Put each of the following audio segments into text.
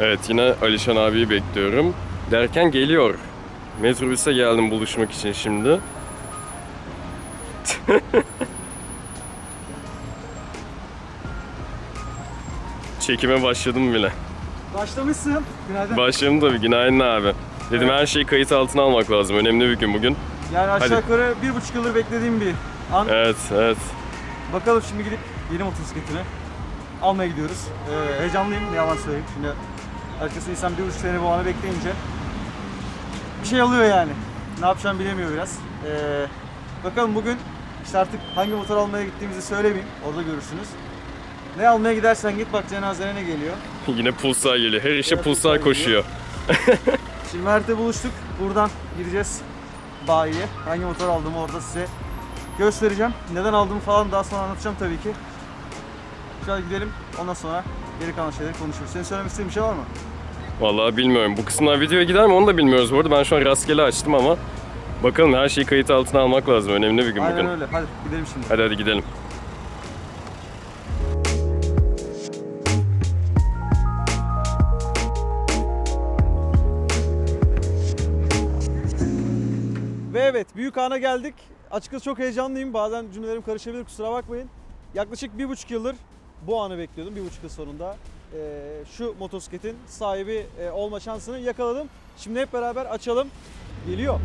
Evet yine Alişan abiyi bekliyorum. Derken geliyor. Metrobüse geldim buluşmak için şimdi. Çekime başladım bile. Başlamışsın. Günaydın. Başladım tabii günaydın abi. Dedim her şeyi kayıt altına almak lazım. Önemli bir gün bugün. yani aşağı hadi. yukarı bir buçuk yıldır beklediğim bir an. Evet evet. Bakalım şimdi gidip yeni motosikletimi almaya gidiyoruz. Ee, heyecanlıyım ne yalan söyleyeyim. Şimdi açıkçası insan bir buçuk sene bu anı bekleyince bir şey alıyor yani. Ne yapacağımı bilemiyor biraz. Ee, bakalım bugün işte artık hangi motor almaya gittiğimizi söylemeyeyim. Orada görürsünüz. Ne almaya gidersen git bak cenazene ne geliyor. Yine pulsar geliyor. Her işe pulsar koşuyor. Şimdi Mert'le buluştuk. Buradan gideceğiz bayiye. Hangi motor aldığımı orada size göstereceğim. Neden aldığımı falan daha sonra anlatacağım tabii ki. Şöyle gidelim. Ondan sonra geri kalan şeyleri konuşuruz. Senin söylemek istediğin bir şey var mı? Vallahi bilmiyorum. Bu kısımlar videoya gider mi onu da bilmiyoruz bu arada. Ben şu an rastgele açtım ama bakalım her şeyi kayıt altına almak lazım. Önemli bir gün Aynen bugün. öyle. Hadi gidelim şimdi. Hadi hadi gidelim. Ve evet büyük ana geldik. Açıkçası çok heyecanlıyım. Bazen cümlelerim karışabilir kusura bakmayın. Yaklaşık bir buçuk yıldır bu anı bekliyordum. Bir buçuk yıl sonunda eee, şu motosikletin sahibi eee, olma şansını yakaladım. Şimdi hep beraber açalım. Geliyor.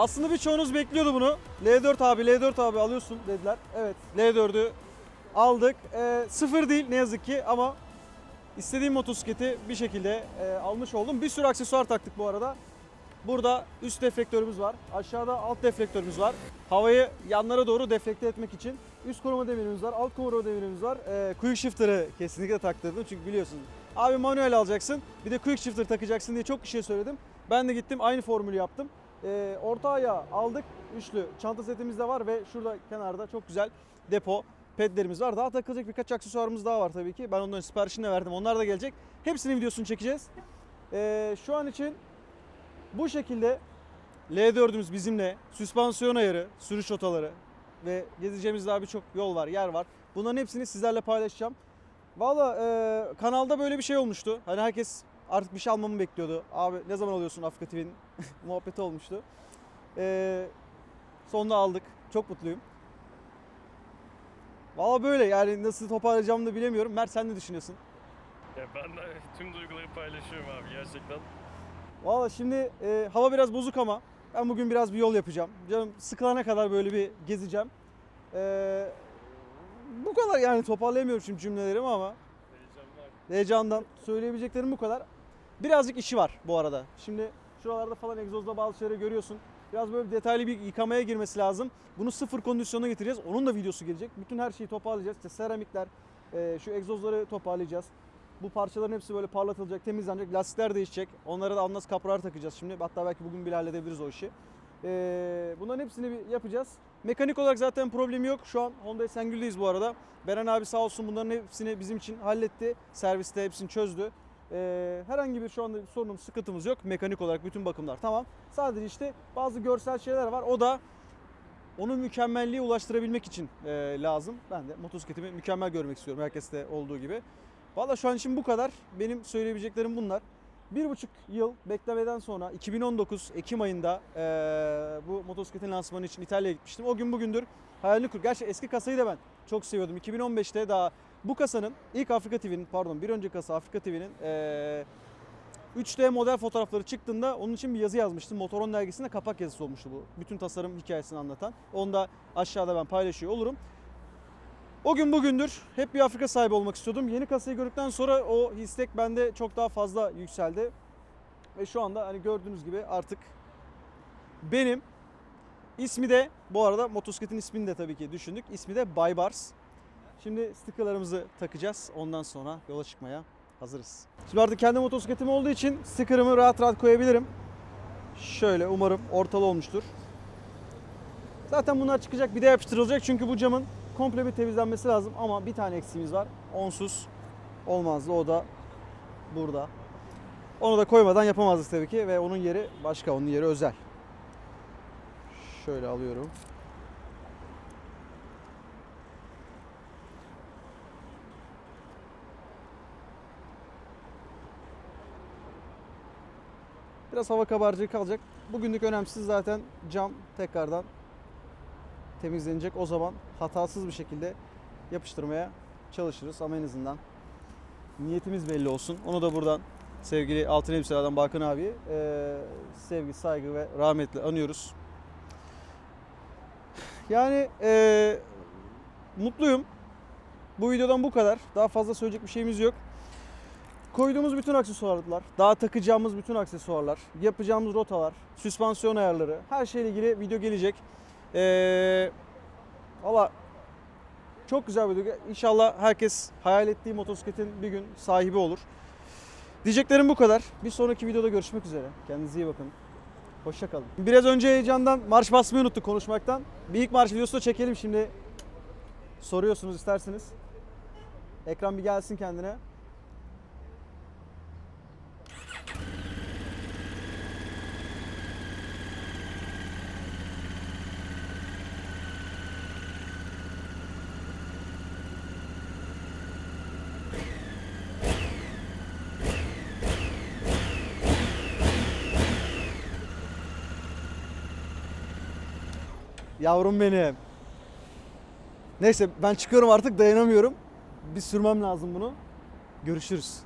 Aslında birçoğunuz bekliyordu bunu. L4 abi, L4 abi alıyorsun dediler. Evet, L4'ü aldık. Ee, sıfır değil ne yazık ki ama istediğim motosikleti bir şekilde e, almış oldum. Bir sürü aksesuar taktık bu arada. Burada üst deflektörümüz var. Aşağıda alt deflektörümüz var. Havayı yanlara doğru deflekte etmek için üst koruma demirimiz var, alt koruma demirimiz var. Ee, quick shifter'ı kesinlikle taktırdım çünkü biliyorsunuz. Abi manuel alacaksın, bir de quick shifter takacaksın diye çok kişiye söyledim. Ben de gittim aynı formülü yaptım. Ee, orta ayağı aldık. Üçlü çanta setimiz de var ve şurada kenarda çok güzel depo pedlerimiz var. Daha takılacak birkaç aksesuarımız daha var tabii ki. Ben onların siparişini de verdim. Onlar da gelecek. Hepsinin videosunu çekeceğiz. Ee, şu an için bu şekilde L4'ümüz bizimle. Süspansiyon ayarı, sürüş rotaları ve gezeceğimiz daha birçok yol var, yer var. Bunların hepsini sizlerle paylaşacağım. Valla e, kanalda böyle bir şey olmuştu. Hani herkes artık bir şey almamı bekliyordu. Abi ne zaman alıyorsun Afrika TV'nin muhabbeti olmuştu. E, sonunda aldık. Çok mutluyum. Valla böyle yani nasıl toparlayacağımı da bilemiyorum. Mert sen ne düşünüyorsun? Ya ben de tüm duyguları paylaşıyorum abi gerçekten. Valla şimdi e, hava biraz bozuk ama ben bugün biraz bir yol yapacağım. Canım sıkılana kadar böyle bir gezeceğim. E, bu kadar yani toparlayamıyorum şimdi cümlelerimi ama heyecandan söyleyebileceklerim bu kadar. Birazcık işi var bu arada. Şimdi şuralarda falan egzozda bazı şeyleri görüyorsun. Biraz böyle detaylı bir yıkamaya girmesi lazım. Bunu sıfır kondisyona getireceğiz. Onun da videosu gelecek. Bütün her şeyi toparlayacağız. İşte seramikler, e, şu egzozları toparlayacağız. Bu parçaların hepsi böyle parlatılacak, temizlenecek. Lastikler değişecek. Onlara da anlas kaprar takacağız şimdi. Hatta belki bugün bile halledebiliriz o işi. E, bunların hepsini bir yapacağız. Mekanik olarak zaten problemi yok. Şu an Honda Esengül'deyiz bu arada. Beren abi sağ olsun bunların hepsini bizim için halletti. Serviste hepsini çözdü. Ee, herhangi bir şu anda sorunumuz, sıkıntımız yok. Mekanik olarak bütün bakımlar tamam. Sadece işte bazı görsel şeyler var. O da onu mükemmelliğe ulaştırabilmek için e, lazım. Ben de motosikletimi mükemmel görmek istiyorum. Herkeste olduğu gibi. Valla şu an için bu kadar. Benim söyleyebileceklerim bunlar. Bir buçuk yıl beklemeden sonra 2019 Ekim ayında e, bu motosikletin lansmanı için İtalya'ya gitmiştim. O gün bugündür hayalini kur. Gerçi eski kasayı da ben çok seviyordum. 2015'te daha bu kasanın ilk Afrika TV'nin pardon bir önceki kasa Afrika TV'nin eee 3D model fotoğrafları çıktığında onun için bir yazı yazmıştım. Motoron dergisinde kapak yazısı olmuştu bu. Bütün tasarım hikayesini anlatan. Onu da aşağıda ben paylaşıyor olurum. O gün bugündür hep bir Afrika sahibi olmak istiyordum. Yeni kasayı gördükten sonra o istek bende çok daha fazla yükseldi. Ve şu anda hani gördüğünüz gibi artık benim. İsmi de bu arada motosikletin ismini de tabii ki düşündük. İsmi de Baybars. Şimdi stickerlarımızı takacağız. Ondan sonra yola çıkmaya hazırız. Şimdi artık kendi motosikletim olduğu için stickerımı rahat rahat koyabilirim. Şöyle umarım ortalı olmuştur. Zaten bunlar çıkacak bir de yapıştırılacak çünkü bu camın komple bir temizlenmesi lazım ama bir tane eksiğimiz var. Onsuz olmazdı o da burada. Onu da koymadan yapamazdık tabii ki ve onun yeri başka, onun yeri özel. Şöyle alıyorum. Biraz hava kabarcığı kalacak. Bugünlük önemsiz zaten cam tekrardan temizlenecek. O zaman hatasız bir şekilde yapıştırmaya çalışırız ama en azından niyetimiz belli olsun. Onu da buradan sevgili Altın Elbiselerden Bakın abi sevgi, saygı ve rahmetle anıyoruz. Yani e, mutluyum. Bu videodan bu kadar. Daha fazla söyleyecek bir şeyimiz yok. Koyduğumuz bütün aksesuarlar, daha takacağımız bütün aksesuarlar, yapacağımız rotalar, süspansiyon ayarları, her şeyle ilgili video gelecek. Ee, Valla çok güzel bir video. İnşallah herkes hayal ettiği motosikletin bir gün sahibi olur. Diyeceklerim bu kadar. Bir sonraki videoda görüşmek üzere. Kendinize iyi bakın. Hoşçakalın. Biraz önce heyecandan marş basmayı unuttuk konuşmaktan. Bir ilk marş videosu da çekelim şimdi. Soruyorsunuz isterseniz. Ekran bir gelsin kendine. Yavrum benim. Neyse ben çıkıyorum artık dayanamıyorum. Bir sürmem lazım bunu. Görüşürüz.